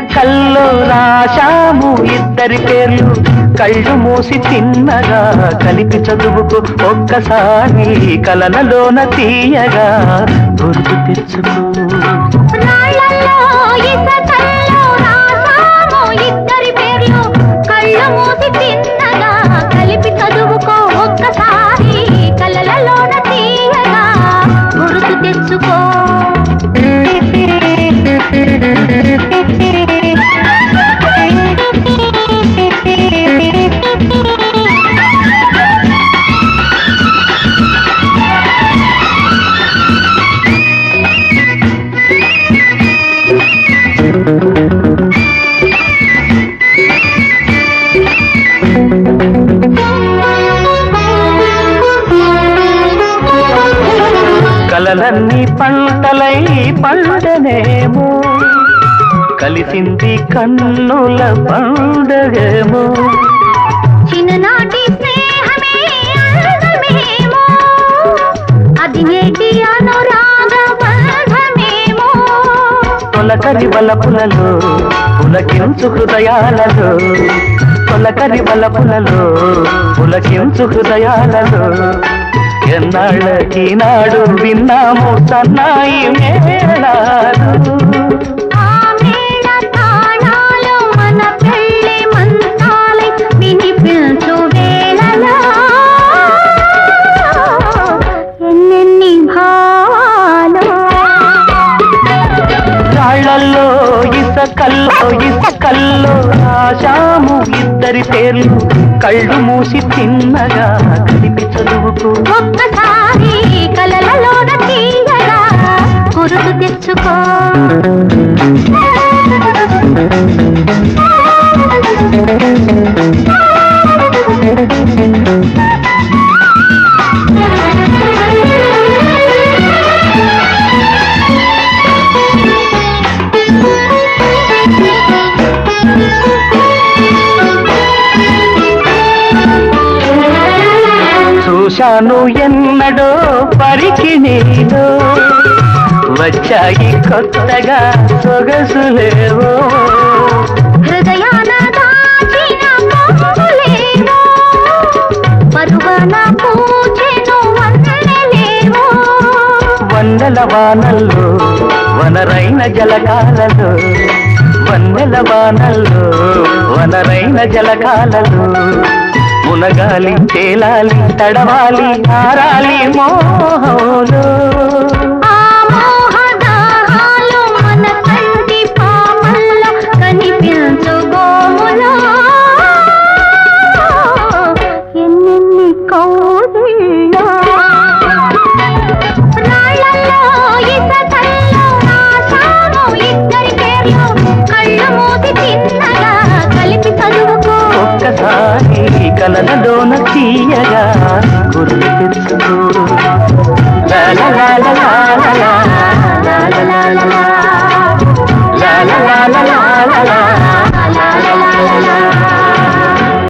కల్లో రాశాము ఇద్దరి పేర్లు. కళ్ళు మూసి తిన్నగా కలిపి చదువుకు ఒక్కసారి కలనలోన తీయగా గుర్తు తెచ్చుకో. కలలన్నీ పంటలై పండనేమో. కలిసింది కన్నుల పండగేమో. చిన్ననాటి తొలకరి బలపులలో పులకించు హృదయాలలో. తొలకరి బలపులలో పులకించు హృదయాలలో. ఎన్నాళ్ళకి నాడు విన్నాము సన్నాయి మేళాలు ఇసకల్లో ఇసకల్లో రాశాము ఇద్దరి పేర్లు కళ్ళు మూసి తిన్నగా కలిపి చదువుకు ఒక్కసారి కలలలోన తీయగా గురుతు తెచ్చుకో. చూశాను ఎన్నడో పరికి నేను వచ్చాయి కొత్తగా సొగసులేవో హృదయాన దాచిన పరువన వన్నెల వానల్లో వనరైన జలకాలలో వన్నెల వానల్లో వనరైన జలకాలలో మునగాలి తేలాలి తడవాలి ఆరాలి మోహంలో. కళ్ళు